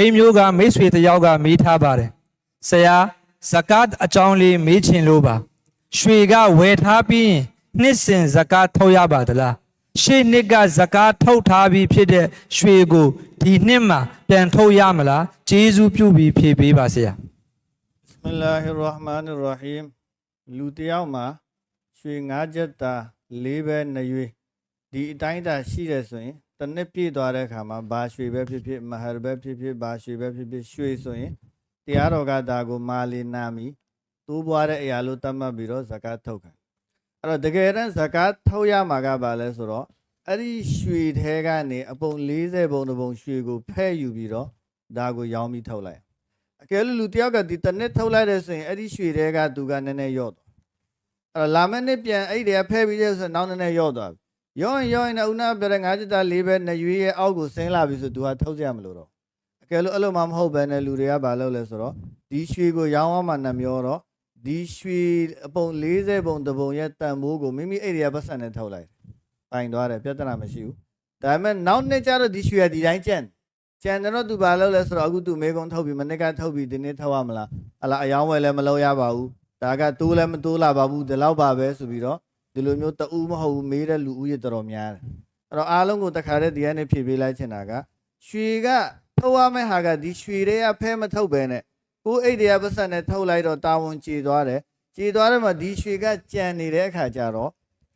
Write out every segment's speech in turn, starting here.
အိမ်မျိုးကမိတ်ဆွေတစ်ယောက်ကမေးထားပါတယ်ဆရာဇကတ်အကြောင်းလေးမေးချင်လို့ပါရွှေကဝယ်ထားပြီးရင်နှစ်စဉ်ဇကတ်ထုတ်ရပါသလားရှေ့နှစ်ကဇကတ်ထုတ်ထားပြီးဖြစ်တဲ့ရွှေကိုဒီနှစ်မှာပြန်ထုတ်ရမလားကျေးဇူးပြုပြီးဖြေပေးပါဆရာဘစမလာဟီရဟ်မာနီရဟီမ်လူတစ်ယောက်မှာရွှေငါးချက်တာ၄ပဲနှစ်ရွေးဒီအတိုင်းအတာရှိတယ်ဆိုရင် တစ်နှစ်ပြည့်သွားတဲ့အခါမှာဘာရွှေပဲဖြစ်ဖြစ်မဟာပဲဖြစ်ဖြစ်ဘာရွှေပဲဖြစ်ဖြစ်ရွှေဆိုရင်တရားတော်ကဒါကိုမာလီနာမီတိုးပွားတဲ့အရာလို့သတ်မှတ်ပြီးတော့ဇကာတ်ထုတ်ခံအဲ့တော့တကယ်တမ်းဇကာတ်ထုတ်ရမှာကဘာလဲဆိုတော့အဲ့ဒီရွှေထဲကနေအပုံ40ပုံတစ်ပုံရွှေကိုဖဲ့ယူပြီးတော့ဒါကိုရောင်းပြီးထုတ်လိုက်အကယ်လို့လူတစ်ယောက်ကဒီတစ်နှစ်ထုတ်လိုက်တဲ့ဆိုရင်အဲ့ဒီရွှေတွေကသူကနည်းနည်းယော့သွားအဲ့တော့လာမယ့်နှစ်ပြန်အဲ့ဒီကဖဲပြီးတဲ့ဆိုရင်နောက်နည်းနည်းယော့သွားပြီ ယော့ရင်ယော့ရင်တော့ဦးနာပြတဲ့ငါးချက်သားလေးပဲနှစ်ရွေးရဲ့အောက်ကိုဆင်းလာပြီဆိုသူကထုတ်ကြရမလို့တော့အကယ်လို့အဲ့လိုမှမဟုတ်ဘဲနဲ့လူတွေကဘာလုပ်လဲဆိုတော့ဒီရွှေကိုရောင်းအောင်မှနှမျောတော့ဒီရွှေအပုံ40ပုံတစ်ပုံရဲ့တန်ဖိုးကိုမိမိအဲ့ဒီကပတ်စံနဲ့ထုတ်လိုက်ပိုင်သွားတယ်ပြဿနာမရှိဘူးဒါပေမဲ့နောက်နှစ်ကျတော့ဒီရွှေကဒီတိုင်းကျန်ကျန်တယ်တော့သူဘာလုပ်လဲဆိုတော့အခုသူမေကုံထုတ်ပြီးမနစ်ကထုတ်ပြီးဒီနေ့ထုတ်ရမလားဟလာအယောင်းဝယ်လည်းမလုပ်ရပါဘူးဒါကတိုးလည်းမတိုးလာပါဘူးဒီလောက်ပါပဲဆိုပြီးတော့ ဒီလိုမျိုးတူးမဟုတ်ဘူးမေးတဲ့လူဦးရေတော်တော်များတယ်အဲ့တော့အားလုံးကိုတခါတည်းဒီကနေဖြည့်ပေးလိုက်ချင်တာကရွှေကထုတ်ရမယ့်ဟာကဒီရွှေတွေကဖဲမထုတ်ပဲနဲ့ကိုယ်အိတ်တွေကပတ်စံနဲ့ထုတ်လိုက်တော့တာဝန်ကျေသွားတယ်ကျေသွားတယ်မှာဒီရွှေကကြံနေတဲ့အခါကျတော့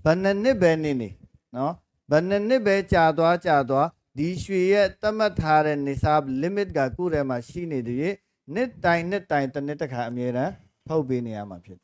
ဘယ်နှစ်နှစ်ပဲနေနေနော်ဘယ်နှစ်နှစ်ပဲကြာသွားကြာသွားဒီရွှေရဲ့သတ်မှတ်ထားတဲ့နေစား limit ကကိုယ့်ထဲမှာရှိနေသေးရဲ့နှစ်တိုင်နှစ်တိုင်တစ်နှစ်တစ်ခါအမြဲတမ်းထုတ်ပေးနေရမှာဖြစ်တယ်